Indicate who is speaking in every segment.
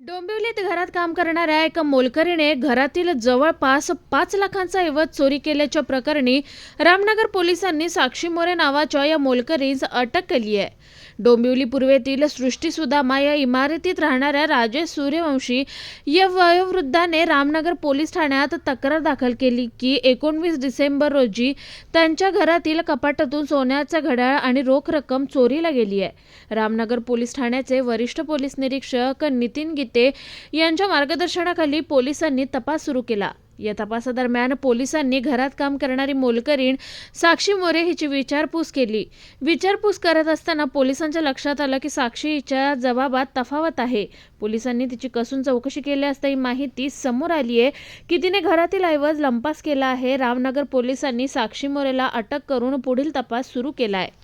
Speaker 1: डोंबिवलीत घरात काम करणाऱ्या एका मोलकरीने घरातील जवळपास पाच लाखांचा ऐवज चोरी केल्याच्या प्रकरणी रामनगर पोलिसांनी साक्षी मोरे नावाच्या या मोलकरीस अटक केली आहे. डोंबिवली पूर्वेतील सृष्टी सुदामा या इमारतीत राहणाऱ्या राजेश सूर्यवंशी या वयोवृद्धाने रामनगर पोलीस ठाण्यात तक्रार दाखल केली की एकोणवीस डिसेंबर रोजी त्यांच्या घरातील कपाटातून सोन्याचा घड्याळ आणि रोख रक्कम चोरीला गेली आहे. रामनगर पोलीस ठाण्याचे वरिष्ठ पोलीस निरीक्षक नितीन गीते यांच्या मार्गदर्शनाखाली पोलिसांनी तपास सुरू केला. या तपासादरम्यान पोलिसांनी घरात काम करणारी मोलकरीण साक्षी मोरे हिची विचारपूस केली. विचारपूस करत असताना पोलिसांच्या लक्षात आलं की साक्षी हिच्या जबाबात तफावत आहे. पोलिसांनी तिची कसून चौकशी केली असता ही माहिती समोर आली आहे की तिने घरातील ऐवज लंपास केला आहे. रामनगर पोलिसांनी साक्षी मोरेला अटक करून पुढील तपास सुरू केला आहे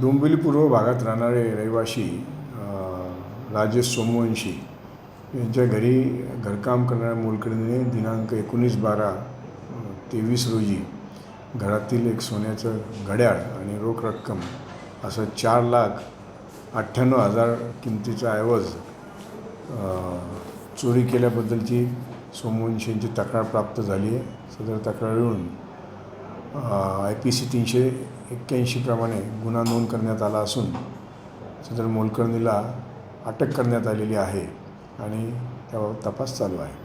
Speaker 2: डोंबिवली पूर्व भागात राहणारे रहिवाशी राजेश सोमवंशी यांच्या घरी घरकाम करणाऱ्या मोलकडीने दिनांक एकोणीस बारा तेवीस रोजी घरातील एक सोन्याचं घड्याळ आणि रोख रक्कम असं चार लाख अठ्ठ्याण्णव हजार किमतीचा ऐवज चोरी केल्याबद्दलची सोमवंशींची तक्रार प्राप्त झाली आहे. सदर तक्रारीवरून आय पी सी तीनशे एक्क्याऐंशीप्रमाणे गुन्हा नोंद करण्यात आला असून सदर मोलकर्णीला अटक करण्यात आलेली आहे. आणि त्याबाबत तपास चालू आहे.